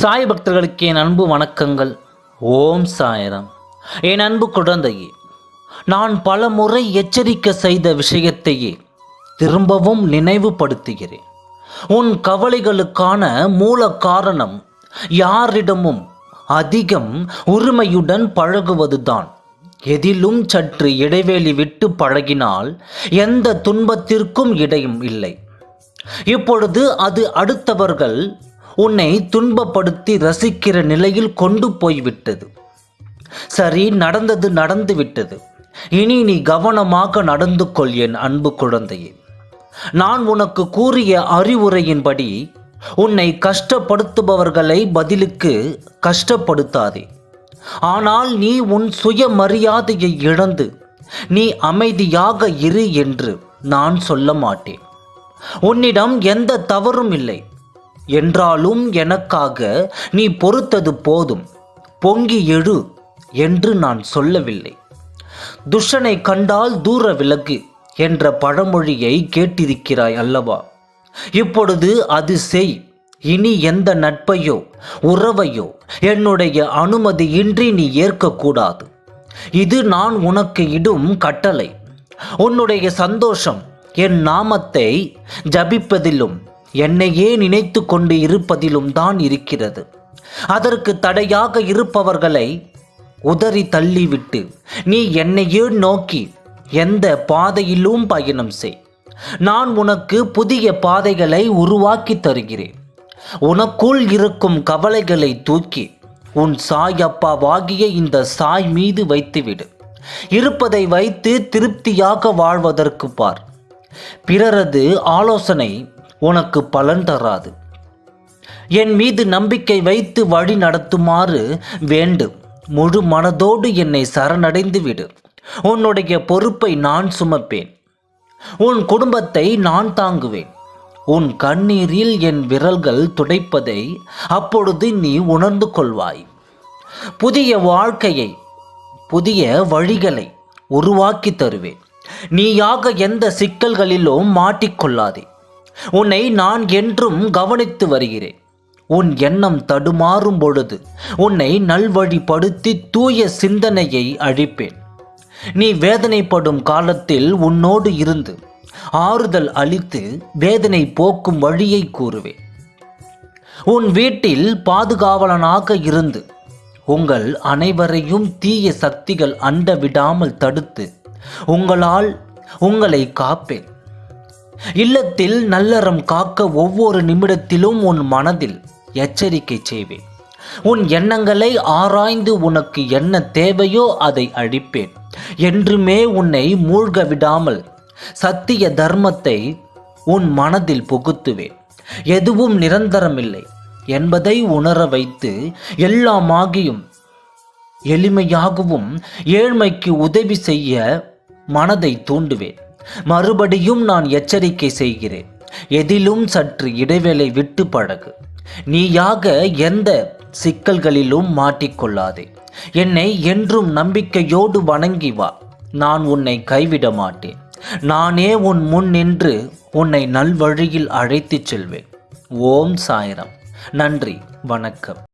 சாய் பக்தர்களுக்கு என் அன்பு வணக்கங்கள். ஓம் சாயரம். என் அன்பு குழந்தையே நான் பல முறை எச்சரிக்கை செய்த விஷயத்தையே திரும்பவும் நினைவுபடுத்துகிறேன். உன் கவலைகளுக்கான மூல காரணம் யாரிடமும் அதிகம் உரிமையுடன் பழகுவதுதான். எதிலும் சற்று இடைவெளி விட்டு பழகினால் எந்த துன்பத்திற்கும் இடையும் இல்லை. இப்பொழுது அது அடுத்தவர்கள் உன்னை துன்பப்படுத்தி ரசிக்கிற நிலையில் கொண்டு போய்விட்டது. சரி நடந்தது நடந்து விட்டது இனி நீ கவனமாக நடந்து கொள் என் அன்பு குழந்தையே. நான் உனக்கு கூறிய அறிவுரையின்படி உன்னை கஷ்டப்படுத்துபவர்களை பதிலுக்கு கஷ்டப்படுத்தாதே. ஆனால் நீ உன் சுயமரியாதையை இழந்து நீ அமைதியாக இரு என்று நான் சொல்ல மாட்டேன். உன்னிடம் எந்த தவறும் இல்லை. என்றாலும் எனக்காக நீ பொறுத்தது போதும். பொங்கி எழு என்று நான் சொல்லவில்லை. துஷனை கண்டால் தூர விலகு என்ற பழமொழியை கேட்டிருக்கிறாய் அல்லவா? இப்பொழுது அது செய். இனி எந்த நட்பையோ உறவையோ என்னுடைய அனுமதியின்றி நீ ஏற்கக்கூடாது. இது நான் உனக்கு இடும் கட்டளை. உன்னுடைய சந்தோஷம் என் நாமத்தை ஜபிப்பதிலும் என்னையே நினைத்து கொண்டு இருப்பதிலும் தான் இருக்கிறது. அதற்கு தடையாக இருப்பவர்களை உதறி தள்ளிவிட்டு நீ என்னையே நோக்கி எந்த பாதையிலும் பயணம் செய். நான் உனக்கு புதிய பாதைகளை உருவாக்கி தருகிறேன். உனக்குள் இருக்கும் கவலைகளை தூக்கி உன் சாய் அப்பாவாகிய இந்த சாய் மீது வைத்துவிடு. இருப்பதை வைத்து திருப்தியாக வாழ்வதற்கு பார். பிறரது ஆலோசனை உனக்கு பலன் தராது. என் மீது நம்பிக்கை வைத்து வழி நடத்துமாறு வேண்டும். முழு மனதோடு என்னை சரணடைந்து விடு. உன்னுடைய பொறுப்பை நான் சுமப்பேன். உன் குடும்பத்தை நான் தாங்குவேன். உன் கண்ணீரில் என் விரல்கள் துடைப்பதை அப்பொழுது நீ உணர்ந்து கொள்வாய். புதிய வாழ்க்கையை புதிய வழிகளை உருவாக்கி தருவேன். நீயாக எந்த சிக்கல்களிலும் மாட்டிக்கொள்ளாதே. உன்னை நான் என்றும் கவனித்து வருகிறேன். உன் எண்ணம் தடுமாறும் பொழுது உன்னை நல்வழிப்படுத்தி தூய சிந்தனையை அழிப்பேன். நீ வேதனைப்படும் காலத்தில் உன்னோடு இருந்து ஆறுதல் அளித்து வேதனை போக்கும் வழியை கூறுவேன். உன் வீட்டில் பாதுகாவலனாக இருந்து உங்கள் அனைவரையும் தீய சக்திகள் அண்ட விடாமல் தடுத்து உங்களால் உங்களை காப்பேன். இல்லத்தில் நல்லறம் காக்க ஒவ்வொரு நிமிடத்திலும் உன் மனதில் எச்சரிக்கை செய்வேன். உன் எண்ணங்களை ஆராய்ந்து உனக்கு என்ன தேவையோ அதை அழிப்பேன். என்றுமே உன்னை மூழ்க விடாமல் சத்திய தர்மத்தை உன் மனதில் புகுத்துவேன். எதுவும் நிரந்தரமில்லை என்பதை உணர வைத்து எல்லாமாகியும் எளிமையாகவும் ஏழ்மைக்கு உதவி செய்ய மனதை தூண்டுவேன். மறுபடியும் நான் எச்சரிக்கை செய்கிறேன். எதிலும் சற்று இடைவேளை விட்டு பழகு. நீயாக எந்த சிக்கல்களிலும் மாட்டிக்கொள்ளாதே. என்னை என்றும் நம்பிக்கையோடு வணங்கி வா. நான் உன்னை கைவிட மாட்டேன். நானே உன் முன் நின்று உன்னை நல்வழியில் அழைத்துச் செல்வேன். ஓம் சாய்ராம். நன்றி. வணக்கம்.